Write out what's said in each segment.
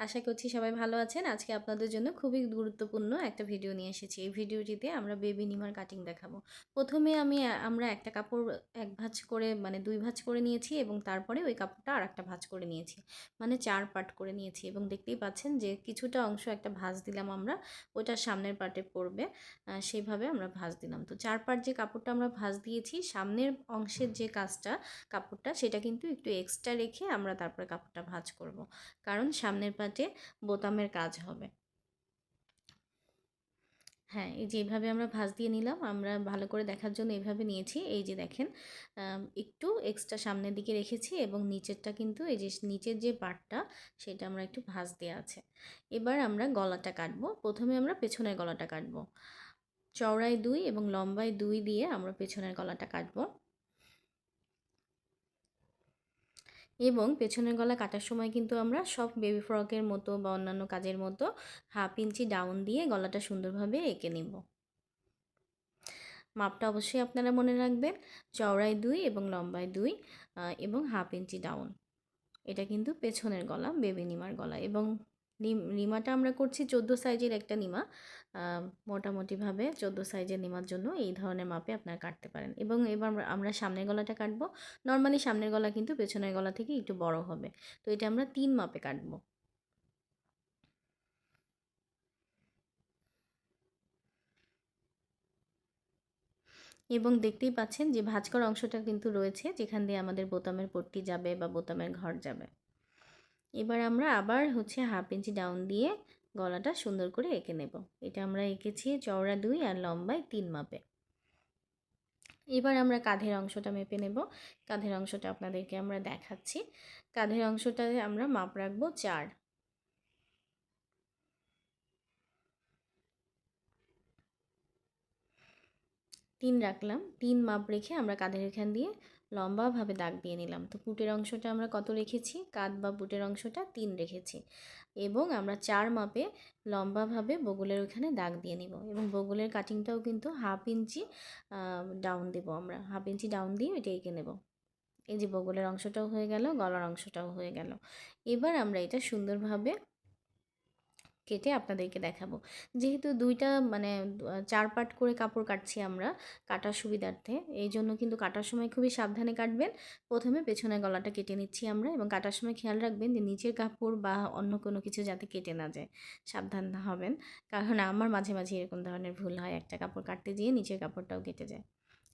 আশা করছি সবাই ভালো আছেন। আজকে আপনাদের জন্য খুবই গুরুত্বপূর্ণ একটা ভিডিও নিয়ে এসেছি। এই ভিডিওটিতে আমরা বেবি নিমার কাটিং দেখাবো। প্রথমে আমি, আমরা একটা কাপড় এক ভাঁজ করে মানে দুই ভাঁজ করে নিয়েছি এবং তারপরে ওই কাপড়টা আর একটা ভাঁজ করে নিয়েছি। মানে চার পার্ট করে নিয়েছি এবং দেখতেই পাচ্ছেন যে কিছুটা অংশ একটা ভাঁজ দিলাম আমরা ওটা সামনের পার্টে পড়বে। সেইভাবে আমরা ভাঁজ দিলাম। তো চার পার্ট যে কাপড়টা আমরা ভাঁজ দিয়েছি, সামনের অংশের যে কাজটা, কাপড়টা, সেটা কিন্তু একটু এক্সট্রা রেখে আমরা তারপরে কাপড়টা ভাঁজ করব। কারণ সামনের পাটে বোতামের কাজ হবে। হ্যাঁ এই যে এইভাবে আমরা ভাঁজ দিয়ে নিলাম, আমরা ভালো করে দেখার জন্য এভাবে নিয়েছি। এই যে দেখেন একটু এক্সট্রা সামনের দিকে রেখেছি এবং নিচেরটা কিন্তু এই যে নিচের যে পার্টটা সেটা আমরা একটু ভাঁজ দেওয়া আছে। এবার আমরা গলাটা কাটবো। প্রথমে আমরা পেছনের গলাটা কাটবো। চওড়ায় দুই এবং লম্বায় দুই দিয়ে আমরা পেছনের গলাটা কাটবো। এবং পেছনের গলা কাটার সময় কিন্তু আমরা সব বেবি ফ্রকের মতো বা অন্যান্য কাজের মতো হাফ ইঞ্চি ডাউন দিয়ে গলাটা সুন্দরভাবে এঁকে নেব। মাপটা অবশ্যই আপনারা মনে রাখবেন, চওড়ায় দুই এবং লম্বায় দুই এবং হাফ ইঞ্চি ডাউন এটা কিন্তু পেছনের গলা বেবি নিমার গলা এবং নিমাটা আমরা করছি চোদ্দ সাইজের একটা নিমা। মোটামুটিভাবে চোদ্দ সাইজের নিমার জন্য এই ধরনের মাপে আপনারা কাটতে পারেন। এবং এবার আমরা সামনের গলাটা কাটবো। নর্মালি সামনের গলা কিন্তু পেছনের গলা থেকে একটু বড় হবে। তো এটা আমরা তিন মাপে কাটবো। এবং দেখতেই পাচ্ছেন যে ভাঁজ করা অংশটা কিন্তু রয়েছে, যেখান দিয়ে আমাদের বোতামের পট্টি যাবে বা বোতামের ঘর যাবে। এবার আমরা আবার হচ্ছে হাফ ইঞ্চি ডাউন দিয়ে গলাটা সুন্দর করে এঁকে নেব। এটা আমরা এঁকেছি চওড়া দুই আর লম্বায় তিন মাপে। এবার আমরা কাঁধের অংশটা মেপে নেব। কাঁধের অংশটা আপনাদেরকে আমরা দেখাচ্ছি। কাঁধের অংশটাতে আমরা মাপ রাখব চার। তিন রাখলাম। তিন মাপ রেখে আমরা কাঁধের এখান দিয়ে লম্বাভাবে দাগ দিয়ে নিলাম। তো পুটের অংশটা আমরা কত রেখেছি? কাঁধ বা পুটের অংশটা তিন রেখেছি। এবং আমরা চার মাপে লম্বাভাবে বগলের ওখানে দাগ দিয়ে নিব। এবং বগলের কাটিংটাও কিন্তু হাফ ইঞ্চি ডাউন দেব আমরা। হাফ ইঞ্চি ডাউন দিয়ে এটা এঁকে নেব। এই যে বগলের অংশটাও হয়ে গেল, গলার অংশটাও হয়ে গেল। এবার আমরা এটা সুন্দরভাবে কেটে আপনাদেরকে দেখাবো। যেহেতু দুইটা মানে চার পাট করে কাপড় কাটছি আমরা কাটার সুবিধার্থে এই জন্য কিন্তু কাটার সময় খুবই সাবধানে কাটবেন। প্রথমে পেছনের গলাটা কেটে নিচ্ছি আমরা এবং কাটার সময় খেয়াল রাখবেন যে নিচের কাপড় বা অন্য কোনো কিছু যাতে কেটে না যায়, সাবধান হবেন। কারণ আমার মাঝে মাঝে এরকম ধরনের ভুল হয়, একটা কাপড় কাটতে গিয়ে নিচের কাপড়টাও কেটে যায়।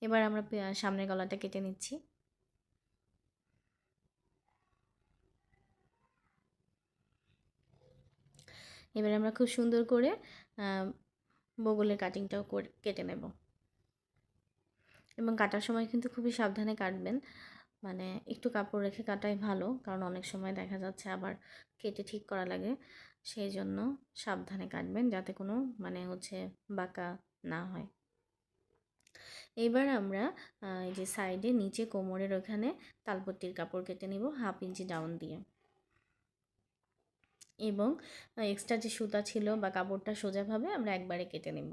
এবার আমরা সামনের গলাটা কেটে নিচ্ছি। এবার আমরা খুব সুন্দর করে বগলের কাটিংটাও কেটে নেব। এবং কাটার সময় কিন্তু খুবই সাবধানে কাটবেন। মানে একটু কাপড় রেখে কাটাই ভালো, কারণ অনেক সময় দেখা যাচ্ছে আবার কেটে ঠিক করা লাগে। সেই জন্য সাবধানে কাটবেন যাতে কোনো মানে হচ্ছে বাঁকা না হয়। এবার আমরা এই যে সাইডে নিচে কোমরের ওখানে তালপট্টির কাপড় কেটে নিব হাফ ইঞ্চি ডাউন দিয়ে। এবং এক্সট্রা যে সুতা ছিল বা কাপড়টা সোজাভাবে আমরা একবারে কেটে নেব।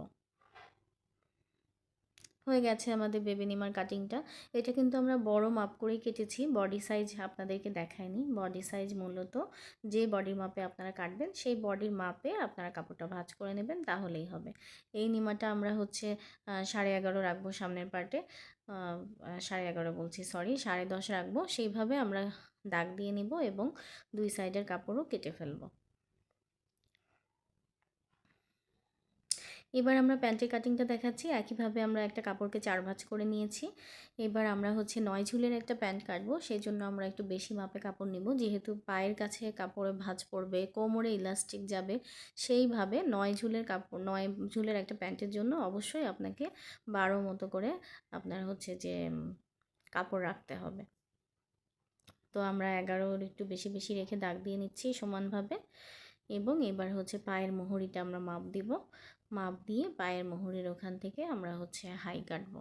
হয়ে গেছে আমাদের বেবি নিমার কাটিংটা এটা কিন্তু আমরা বড় মাপ করেই কেটেছি। বডি সাইজ আপনাদেরকে দেখায়নি। বডি সাইজ মূলত যে বডির মাপে আপনারা কাটবেন, সেই বডির মাপে আপনারা কাপড়টা ভাঁজ করে নেবেন, তাহলেই হবে। এই নিমাটা আমরা হচ্ছে সাড়ে এগারো রাখব সামনের পার্টে সাড়ে এগারো বলছি সরি সাড়ে দশ রাখব। সেইভাবে আমরা দাগ দিয়ে নিব এবং দুই সাইডের কাপড়ও কেটে ফেলব। এবার আমরা প্যান্টের কাটিংটা দেখাচ্ছি। একইভাবে আমরা একটা কাপড়কে চার ভাঁজ করে নিয়েছি। এবার আমরা হচ্ছে নয় ঝুলের একটা প্যান্ট কাটবো। সেই জন্য আমরা একটু বেশি মাপে কাপড় নিব। যেহেতু পায়ের কাছে কাপড়ে ভাঁজ পড়বে, কোমরে ইলাস্টিক যাবে, সেইভাবে নয় ঝুলের কাপড়, নয় ঝুলের একটা প্যান্টের জন্য অবশ্যই আপনাকে বারো মতো করে আপনার হচ্ছে যে কাপড় রাখতে হবে। তো আমরা এগারোর একটু বেশি বেশি রেখে দাগ দিয়ে নিচ্ছি সমানভাবে। এবং এবার হচ্ছে পায়ের মোহরিটা আমরা মাপ দিব। মাপ দিয়ে পায়ের মোহরের ওখান থেকে আমরা হচ্ছে হাই কাটব।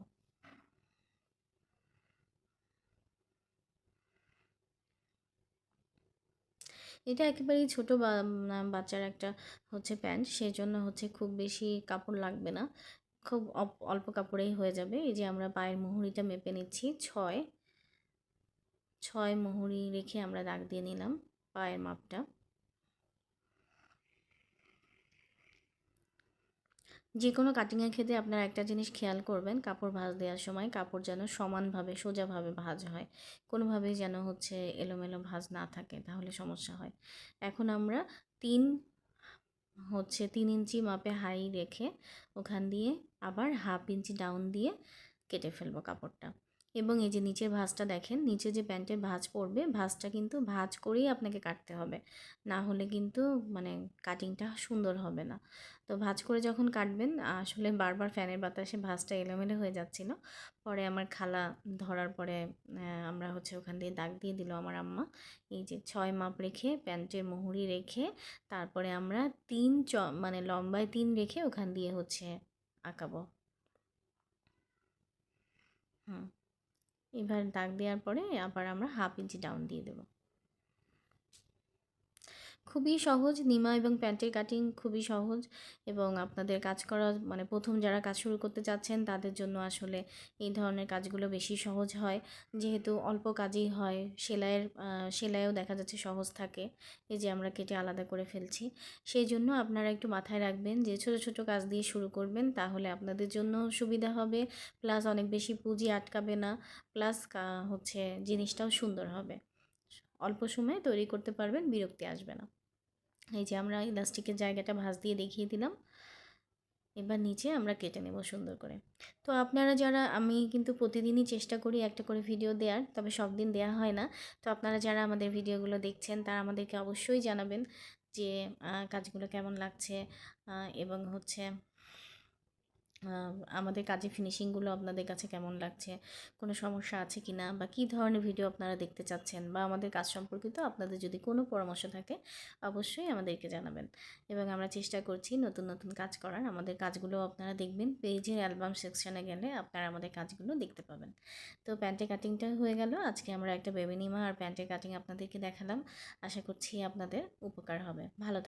এটা একেবারেই ছোটো বাচ্চার একটা হচ্ছে প্যান্ট। সেই জন্য হচ্ছে খুব বেশি কাপড় লাগবে না। খুব অল্প কাপড়েই হয়ে যাবে। এই যে আমরা পায়ের মুহুরিটা মেপে নিচ্ছি, ছয় ছয় মুহুরি রেখে আমরা দাগ দিয়ে নিলাম পায়ের মাপটা। যে কোনো কাটিংয়ের ক্ষেত্রে আপনারা একটা জিনিস খেয়াল করবেন, কাপড় ভাঁজ দেওয়ার সময় কাপড় যেন সমানভাবে, সোজাভাবে ভাঁজ হয়। কোনোভাবেই যেন হচ্ছে এলোমেলো ভাঁজ না থাকে, তাহলে সমস্যা হয়। এখন আমরা তিন, হচ্ছে তিন ইঞ্চি মাপে হাই রেখে ওখান দিয়ে আবার হাফ ইঞ্চি ডাউন দিয়ে কেটে ফেলব কাপড়টা। এবং এই যে নিচের ভাঁজটা দেখেন, নিচে যে প্যান্টের ভাঁজ পড়বে, ভাঁজটা কিন্তু ভাঁজ করেই আপনাকে কাটতে হবে। না হলে কিন্তু মানে কাটিংটা সুন্দর হবে না। তো ভাঁজ করে যখন কাটবেন, আসলে বারবার ফ্যানের বাতাসে ভাঁজটা এলোমেলো হয়ে যাচ্ছিল। পরে আমার খালা ধরার পরে আমরা হচ্ছে ওখান দিয়ে দাগ দিয়ে দিল আমার আম্মা। এই যে ছয় মাপ রেখে প্যান্টের মুহুরি রেখে তারপরে আমরা তিন চ মানে লম্বায় তিন রেখে ওখান দিয়ে হচ্ছে আঁকাবো। হুম। এবার দাগ দেওয়ার পরে আবার আমরা হাফ ইঞ্চি ডাউন দিয়ে দেবো। খুবই সহজ। নিমা এবং প্যান্টের কাটিং খুবই সহজ এবং আপনাদের কাজ করা মানে প্রথম যারা কাজ শুরু করতে চাচ্ছেন, তাদের জন্য আসলে এই ধরনের কাজগুলো বেশি সহজ হয়। যেহেতু অল্প কাজই হয়, সেলাইয়ের সেলাইও দেখা যাচ্ছে সহজ থাকে। এই যে আমরা কেটে আলাদা করে ফেলছি। সেই জন্য আপনারা একটু মাথায় রাখবেন যে ছোট ছোট কাজ দিয়ে শুরু করবেন, তাহলে আপনাদের জন্য সুবিধা হবে। প্লাস অনেক বেশি পুঁজি আটকাবে না। প্লাস হচ্ছে জিনিসটাও সুন্দর হবে। অল্প সময়ে তৈরি করতে পারবেন, বিরক্তি আসবে না। এই যে আমরা ইলাস্টিকের জায়গাটা ভাঁজ দিয়ে দেখিয়ে দিলাম। এবার নিচে আমরা কেটে নেব সুন্দর করে। তো আপনারা যারা, আমি কিন্তু প্রতিদিনই চেষ্টা করি একটা করে ভিডিও দেওয়ার তবে সব দিন দেওয়া হয় না। তো আপনারা যারা আমাদের ভিডিওগুলো দেখছেন, তারা আমাদেরকে অবশ্যই জানাবেন যে কাজগুলো কেমন লাগছে এবং হচ্ছে আমাদের কাজে ফিনিশিংগুলো আপনাদের কাছে কেমন লাগছে? কোনো সমস্যা আছে কি না বা কী ধরনের ভিডিও আপনারা দেখতে চাচ্ছেন? বা আমাদের কাজ সম্পর্কিত আপনাদের যদি কোনো পরামর্শ থাকে, অবশ্যই আমাদেরকে জানাবেন। এবং আমরা চেষ্টা করছি নতুন নতুন কাজ করার। আমাদের কাজগুলো আপনারা দেখবেন, পেজের অ্যালবাম সেকশানে গেলে আপনারা আমাদের কাজগুলো দেখতে পাবেন। তো প্যান্টের কাটিংটা হয়ে গেল। আজকে আমরা একটা বেবিনিমা আর প্যান্টের কাটিং আপনাদেরকে দেখালাম। আশা করছি আপনাদের উপকার হবে। ভালো